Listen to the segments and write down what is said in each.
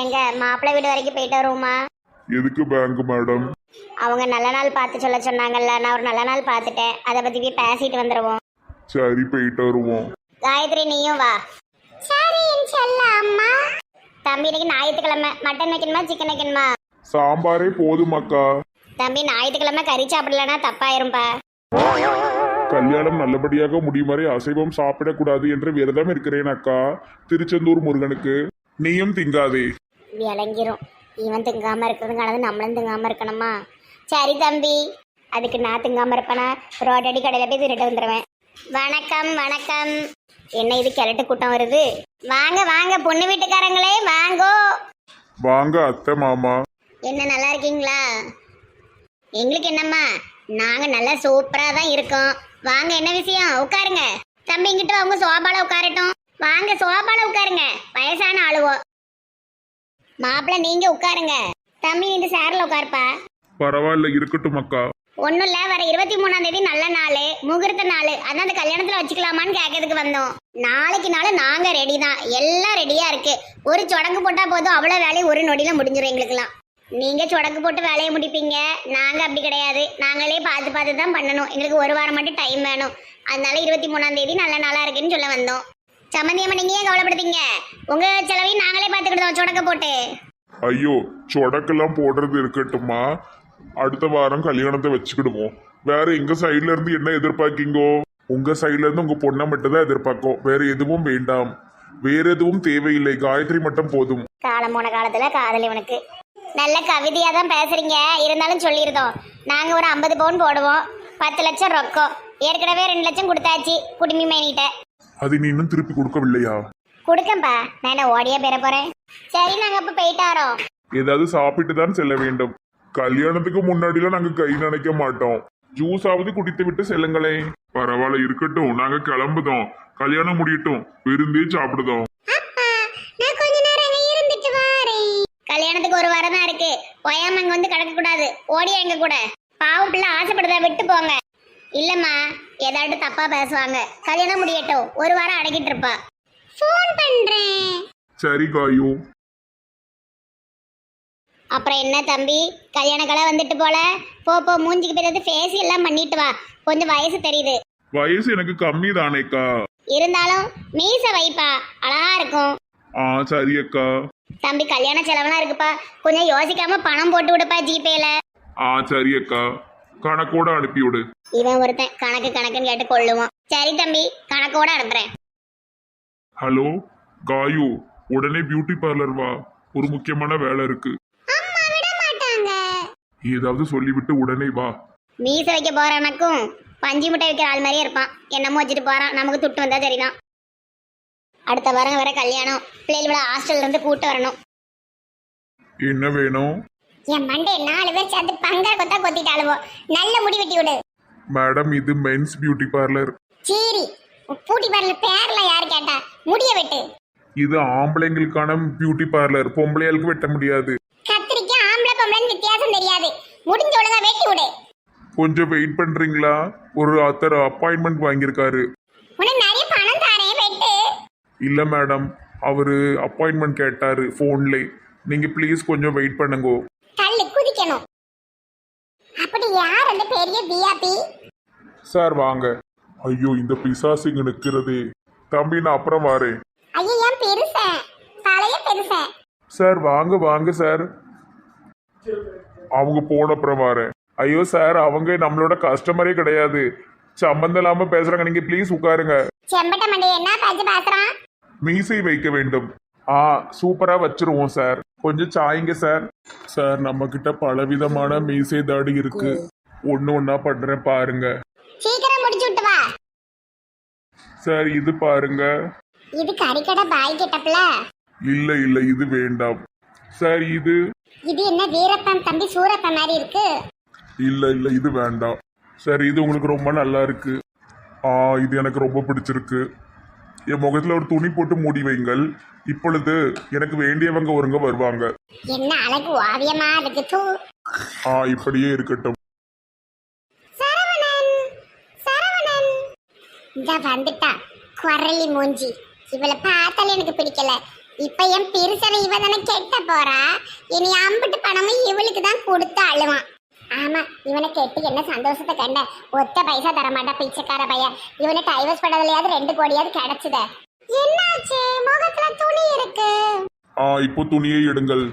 எங்க மாப்பிள்ளை வீடு வரைக்கும் போயிட்டு வருவோமா? எதுக்கு பேங்க் மேடம் அவங்க நல்ல நாள் பார்த்து சொல்ல சொன்னாங்கல்ல நான் ஒரு நல்ல நாள் பார்த்துட்டேன். அதை பத்தி போய் பேசிட்டு வந்துடுவோம் சரி போயிட்டு வருவோம். காயத்ரி நீயும் வா. சரி அம்மா. தம்பி இன்னைக்கு ஞாயிற்றுக்கிழமை. மட்டன் வைக்கணுமா சிக்கன் வைக்கணுமா? சாம்பாரே போதுமாக்கா தம்பி ஞாயிற்றுக்கிழமை கறி சாப்பிடலன்னா தப்பாயிரும்பா. கல்யாணம் நல்லபடியாக முடியும் வரை அசைவம் சாப்பிடக்கூடாது என்று விரதம் இருக்கிறேன் அக்கா. திருச்செந்தூர் முருகனுக்கு. நீயும் திங்காதே. விளங்கிரும். இவன் திங்காம இருக்கிறதுங்கானது நம்மளும் திங்காம இருக்கணுமா? சரி தம்பி. அதுக்கு நான் திங்காம இருப்பேனா? ரோட்டடி கடையில போய் திருட்டு வந்துடுவேன் வணக்கம் வணக்கம். என்ன இது கிழட்டு கூட்டம் வருது? வாங்க வாங்க பொண்ணு வீட்டுக்காரங்களே வாங்கோ. வாங்க அத்தை மாமா. என்ன நல்லா இருக்கீங்களா? எங்களுக்கு என்னம்மா? நாங்க நல்லா சூப்பரா தான் இருக்கோம். வாங்க என்ன விஷயம்? உட்காருங்க. தம்பி இங்கிட்டு அவங்க சோபால உட்காரட்டும். வாங்க சோபால உட்காருங்க. வயசான ஆளுவோ. மாப்பிள்ள நீங்க உட்காருங்க. தம்பி இந்த சேர்ல உட்காருப்பா. பரவாயில்ல இருக்கட்டும் அக்கா. ஒன்றும் இல்லை வர இருபத்தி மூணாம் தேதி நல்ல நாள் முகூர்த்த நாள். அதான் அந்த கல்யாணத்தில் வச்சுக்கலாமான்னு கேட்கறதுக்கு வந்தோம். நாளைக்கு நாள் நாங்கள் ரெடி தான். எல்லாம் ரெடியாக இருக்கு. ஒரு சொடங்கு போட்டால் போதும் அவ்வளோ வேலையும் ஒரு நொடியில் முடிஞ்சிடும் எங்களுக்குலாம் நீங்கள் சொடக்கு போட்டு வேலையை முடிப்பீங்க. நாங்கள் அப்படி கிடையாது. நாங்களே பார்த்து பார்த்து தான் பண்ணணும். எங்களுக்கு ஒரு வாரம் மட்டும் டைம் வேணும். அதனால இருபத்தி மூணாம் தேதி நல்ல நாளாக இருக்குன்னு சொல்ல வந்தோம். சம்மந்தியம்மா நீங்கள் ஏன் கவலைப்படுத்தீங்க? உங்கள் செலவையும் நாங்களே பார்த்துக்கிட்டோம் சொடக்க போட்டு. ஐயோ சொடக்கெல்லாம் போடுறது இருக்கட்டுமா அடுத்த வாரம் கல்யாணத்தை வச்சுக்கிடுவோம். வேற எங்க சைடுல இருந்து என்ன எதிர்பார்க்கீங்கோ? உங்க சைடுல இருந்து உங்க பொண்ணை மட்டும் தான் எதிர்பார்க்கும். வேற எதுவும் வேண்டாம். வேற எதுவும் தேவையில்லை. காயத்ரி மட்டும் போதும். காலம் போன காலத்துல காதல் இவனுக்கு. நல்ல கவிதையா தான் பேசுறீங்க. இருந்தாலும் சொல்லியிருந்தோம் நாங்க ஒரு ஐம்பது பவுன் போடுவோம். பத்து லட்சம் ரொக்கம். ஏற்கனவே ரெண்டு லட்சம் கொடுத்தாச்சு குடுமி மேனிட்ட. அது நீ இன்னும் திருப்பி கொடுக்கவில்லையா? கொடுக்கம்பா. நான் என்ன ஓடியா பெற போறேன். சரி நாங்க அப்ப போயிட்டாரோம் ஏதாவது சாப்பிட்டு தான் செல்ல வேண்டும். கல்யாணத்துக்கு முன்னாடிலாம் நாங்க கை நினைக்க மாட்டோம். ஜூஸாவது குடித்து விட்டு செல்லுங்களேன் பரவாயில்ல இருக்கட்டும். நாங்க கிளம்புதோம். கல்யாணம் முடியட்டும். விருந்தே சாப்பிடுதோம். நான் கொஞ்ச நேரம் இருந்துட்டு வரேன். கல்யாணத்துக்கு ஒரு வாரம் தான் இருக்கு. ஒயாம இங்க வந்து கிடக்க கூடாது ஓடியா எங்க கூட. பாவம் பிள்ளை ஆசைப்படுதா விட்டு போங்க. இல்லம்மா ஏதாட்டு தப்பா பேசுவாங்க. கல்யாணம் முடியட்டும். ஒரு வாரம் அடக்கிட்டு இருப்பா. ஃபோன் பண்றேன். சரி காயு. அப்புறம் என்ன தம்பி? கல்யாண கலை வந்துட்டு போல? போ போ மூஞ்சிக்கு பிறகு ஃபேஸ் எல்லாம் பண்ணிட்டு வா. கொஞ்சம் வயசு தெரியுது. வயசு எனக்கு கம்மி தானேக்கா இருந்தாலும் மீச வைப்பா. அழகா இருக்கும். ஆ சரி அக்கா. தம்பி கல்யாண செலவெல்லாம் இருக்குப்பா. கொஞ்சம் யோசிக்காம பணம் போட்டு விடுப்பா ஜிபேல. ஆ சரி அக்கா. கணக்கோட அனுப்பி விடு இவன் ஒருத்தன் கணக்கு கணக்குன்னு கேட்டு கொள்ளுவான். சரி தம்பி கணக்கோட அனுப்புறேன். ஹலோ காயு உடனே பியூட்டி பார்லர் வா. ஒரு முக்கியமான வேலை இருக்கு. அம்மா விட மாட்டாங்க. ஏதாவது சொல்லிவிட்டு உடனே வா. மீச வைக்க போறானக்கும் பஞ்சு முட்டை வைக்கிற ஆள் மாதிரியே இருப்பான். என்னமோ வச்சுட்டு போறான். நமக்கு துட்டு வந்தா சரிதான். அடுத்த வாரம் வர கல்யாணம். பிள்ளைகளோட ஹாஸ்டல்ல இருந்து கூட்டு வரணும். என்ன வேணும்? என் மண்டே நாலு பேர் சேர்ந்து பங்கா கொத்தா கொத்திட்டாளுவோ. நல்ல முடி வெட்டி விடு. மேடம் இது மென்ஸ் பியூட்டி பார்லர் சீரி பூட்டி பார்ல பேர்ல யாரு கேட்டா? முடிய வெட்டு. இது ஆம்பளைங்களுக்கான பியூட்டி பார்லர் பொம்பளையாளுக்கு வெட்ட முடியாது. கத்திரிக்காய் ஆம்பளை பொம்பளைன்னு வித்தியாசம் தெரியாது. முடிஞ்ச ஒழுங்கா வெட்டி விடு. கொஞ்சம் வெயிட் பண்றீங்களா? ஒரு அத்தர் அப்பாயின்மெண்ட் வாங்கியிருக்காரு. உனக்கு நிறைய பணம் தாரேன் வெட்டு. இல்ல மேடம் அவரு அப்பாயின்மெண்ட் கேட்டாரு ஃபோன்ல நீங்க ப்ளீஸ் கொஞ்சம் வெயிட் பண்ணுங்க. தள்ளு குதிக்கணும். அப்படி யார் அந்த பெரிய பிஆபி சார் வாங்க. ஐயோ இந்த பிசாசு இங்க நிக்கிறதே தம்பி நான் அப்புறம் வரேன். ஐயோ ஏன் பெருசன் தலைய பெருசன் சார் வாங்க வாங்க சார். அவங்க போன அப்புறம் வரேன். ஐயோ சார் அவங்க நம்மளோட கஸ்டமரே கிடையாது. சம்பந்தம் இல்லாம பேசுறாங்க. நீங்க ப்ளீஸ் உட்காருங்க. செம்பட்ட மண்டி என்ன பேச்சு பேசுறான்? மீசை வைக்க வேண்டும். ஆ சூப்பரா வச்சிருவோம் சார். கொஞ்சம் சாய்ங்க சார் சார் நம்ம கிட்ட பலவிதமான மீசை தாடி இருக்கு. ஒண்ணு ஒண்ணா பண்றேன் பாருங்க. சீக்கிரம் முடிச்சு விட்டு வா. சார் இது பாருங்க. இது கறிக்கடை பாய் கிட்டப்ல இல்ல இல்ல இது வேண்டாம். சார் இது. இது என்ன வீரப்பன் தம்பி சூரப்பன் மாதிரி இருக்கு? இல்ல இல்ல இது வேண்டாம். சார் இது உங்களுக்கு ரொம்ப நல்லா இருக்கு. ஆ இது எனக்கு ரொம்ப பிடிச்சிருக்கு. என் முகத்துல ஒரு துணி போட்டு மூடி வைங்கள். இப்பொழுது எனக்கு வேண்டியவங்க ஒருங்க வருவாங்க. என்ன அழகு ஓவியமா இருக்கு தூ. ஆ இப்படியே இருக்கட்டும். சரவணன் சரவணன். இந்த வந்துட்டா குரலி மூஞ்சி. இவளை பார்த்தாலே எனக்கு பிடிக்கல. இப்ப என் பெருசனை இவ தானே கெட்ட போறா? இனி அம்பிட்டு பணமும் இவளுக்கு தான் கொடுத்து அழுவான். ஆமா இவனை கெட்டு என்ன சந்தோஷத்தை கண்ட? ஒத்த பைசா தர மாட்டா பிச்சைக்கார பையன். இவனை டைவர்ஸ் பண்ணதுலயாவது ரெண்டு கோடியாவது கிடைச்சதே. என்னாச்சு? முகத்துல துணி இருக்கு. ஆ இப்போ துணியை எடுங்கள்.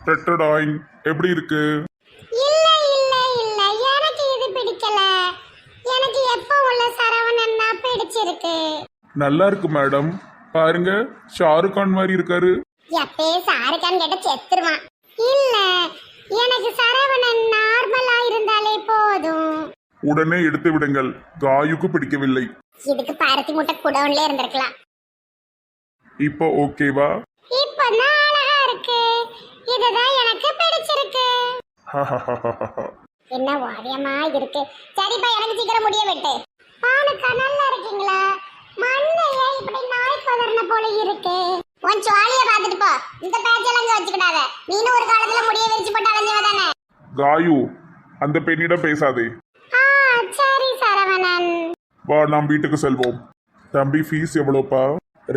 ரெட்டடாயின் எப்படி இருக்கு? இல்ல இல்ல இல்ல. எனக்கு இது பிடிக்கல. எனக்கு எப்ப உள்ள சரவணன் தான் பிடிச்சிருக்கு. நல்லா இருக்கு மேடம். பாருங்க ஷாருக் கான் மாதிரி இருக்காரு. எப்பே சாருக்கான்னு கேட்ட செத்துருவான். இல்ல எனக்கு சரவணன் நார்மலா இருந்தாலே போதும் உடனே எடுத்து விடுங்கள். காயுக்கு பிடிக்கவில்லை. இதுக்கு பருத்தி முட்டை குடவுன்ல இருந்திருக்கலாம். இப்போ ஓகேவா? இப்ப அழகா இருக்கு. இதுதான் எனக்கு பிடிச்சிருக்கு. என்ன ஓவியமா இருக்கு. சரிப்பா எனக்கு சீக்கிரம் முடிய வெட்டு. பானுக்கா நல்லா இருக்கீங்களா? மண்ணைய இப்படி நாய் பதறின போல இருக்கு. உன் சுவாலிய பாத்துட்டு போ. இந்த பேச்செல்லாம் இங்க வச்சுக்கிடாத. நீனும் ஒரு காலத்துல முடிய விரிச்சு போட்டு அலைஞ்சவ தானே? காயு அந்த பெண்ணிடம் பேசாதே. வா நாம் வீட்டுக்கு செல்வோம். தம்பி ஃபீஸ் எவ்வளோப்பா?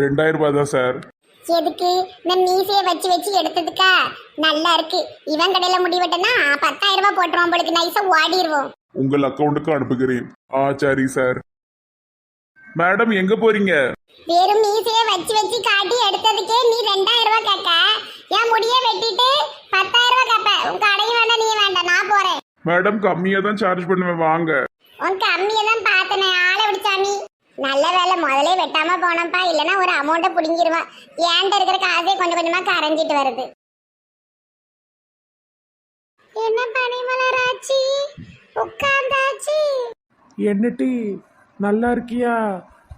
ரெண்டாயிரம் ரூபாய் தான் சார் எதுக்கு? இந்த மீசைய வச்சு வச்சு எடுத்ததுக்கா? நல்லா இருக்கு. இவன் கடையில முடி வெட்டனா பத்தாயிரம் ரூபாய் போட்டுருவோம் போலுக்கு. நைஸா ஓடிடுவோம் உங்கள் அக்கௌண்ட்டுக்கு அனுப்புகிறேன். ஆ சரி சார் மேடம் எங்க போறீங்க? வெறும் மீசைய வச்சு வச்சு காட்டி எடுத்ததுக்கே நீ ரெண்டாயிரம் ரூபாய் கேட்க. என் முடிய வெட்டிட்டு பத்தாயிரம் ரூபாய் கேப்ப உன் கடையும் வேண்டாம் நீ வேண்டாம். நான் போறேன். மேடம் கம்மியாக தான் சார்ஜ் பண்ணுவேன். வாங்க. உன் கம்மியை தான் பார்த்தனே ஆளை விடுச்சாமி நல்ல வேலை முதலே வெட்டாம போனப்பா இல்லைன்னா ஒரு அமௌண்ட்டை பிடிங்கிருவான் ஏன்ட்ட இருக்கிற காசே கொஞ்சம் கொஞ்சமா கரைஞ்சிட்டு வருது. என்ன பனிமலராச்சி என்ன டீ? நல்லா இருக்கியா?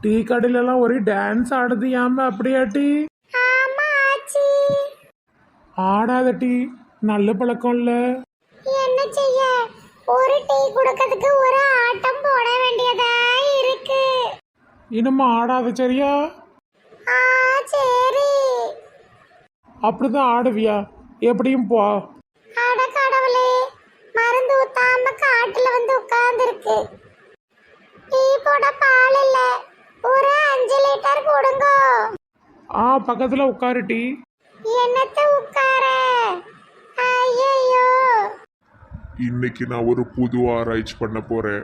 டீ கடையிலலாம் ஒரே டான்ஸ் ஆடுது ஏம அப்படியா டீ? ஆமா ஆச்சி. ஆடாத டீ நல்ல பழக்கம் இல்ல ஒரு டீ குடுக்கிறதுக்கு ஒரு ஆட்டம் போட வேண்டியதா இருக்கு. இனிமே ஆடாத சரியா? ஆ சரி. அப்படிதான் ஆடுவியா? எப்படியும் போ. அட கடவுளே மருந்து ஊத்தாம காட்டுல வந்து உட்கார்ந்துருக்கு. டீ போட பால் இல்ல. ஒரு அஞ்சு லிட்டர் கொடுங்க. ஆ பக்கத்துல உட்காரு டீ. என்னத்த உட்கார? இன்னைக்கு நான் ஒரு புது ஆராய்ச்சி பண்ண போறேன்.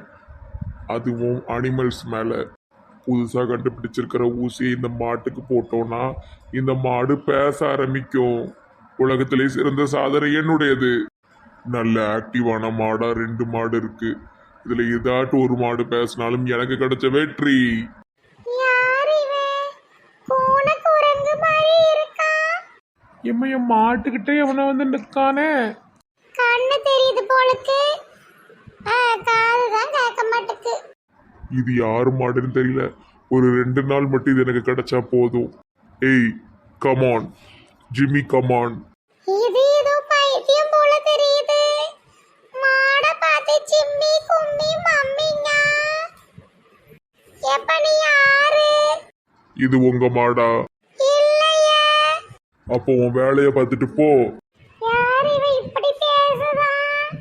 அதுவும் அனிமல்ஸ் மேல. புதுசா கண்டுபிடிச்சிருக்கிற ஊசியை இந்த மாட்டுக்கு போட்டோம்னா இந்த மாடு பேச ஆரம்பிக்கும். உலகத்திலே சிறந்த சாதனை என்னுடையது. நல்ல ஆக்டிவான மாடா ரெண்டு மாடு இருக்கு. இதுல ஏதாட்டும் ஒரு மாடு பேசினாலும் எனக்கு கிடைச்ச வெற்றி. யார் இவன் பூனை குரங்கு மாதிரி இருக்கா? இம்மைய மாட்டுக்கிட்டே எவனை வந்து நிற்கானே? கண்ணு தெரியுது போலுக்கு. காது தான் கேட்க மாட்டுக்கு. இது யார் மாடுன்னு தெரியல. ஒரு ரெண்டு நாள் மட்டும் இது எனக்கு கிடைச்சா போதும். ஏய் கமான் ஜிம்மி கமான் இது ஏதோ பைத்தியம் போல தெரியுது. மாட பார்த்து சிம்மி கும்மி மம்மிங்க. எப்ப நீ யாரு? இது உங்க மாடா. இல்லையே. அப்போ உன் வேலையை பார்த்துட்டு போ யார் இவ இப்படி பேசுதான்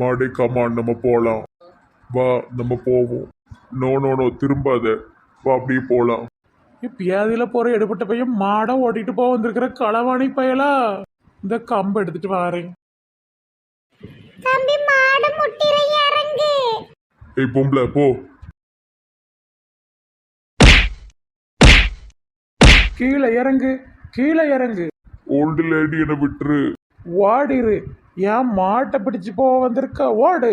மாடே கமான் நம்ம போலாம். வா நம்ம போவோம். நோ நோ நோ திரும்பாத. வா அப்படியே போலாம். பியாதியில போற எடுபட்ட பையன் மாடை ஓட்டிட்டு போக வந்திருக்கிற களவாணி பயலா? இந்த கம்பு எடுத்துட்டு வாரேன். தம்பி மாடு முட்டிற இறங்கு. ஏய் பொம்பளை போ. கீழே இறங்கு கீழே இறங்கு. ஓல்டு லேடி என்னை விட்டுரு. ஓடிரு ஏன் மாட்டை பிடிச்சு போக வந்திருக்க ஓடு.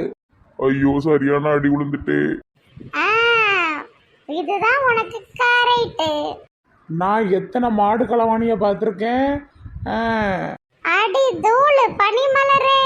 ஐயோ சரியான அடி விழுந்துட்டே ஆ, இதுதான் உனக்கு கரெக்ட் நான் எத்தனை மாடு களவாணிய பார்த்துருக்கேன்? அடி தூளு பனிமலரே.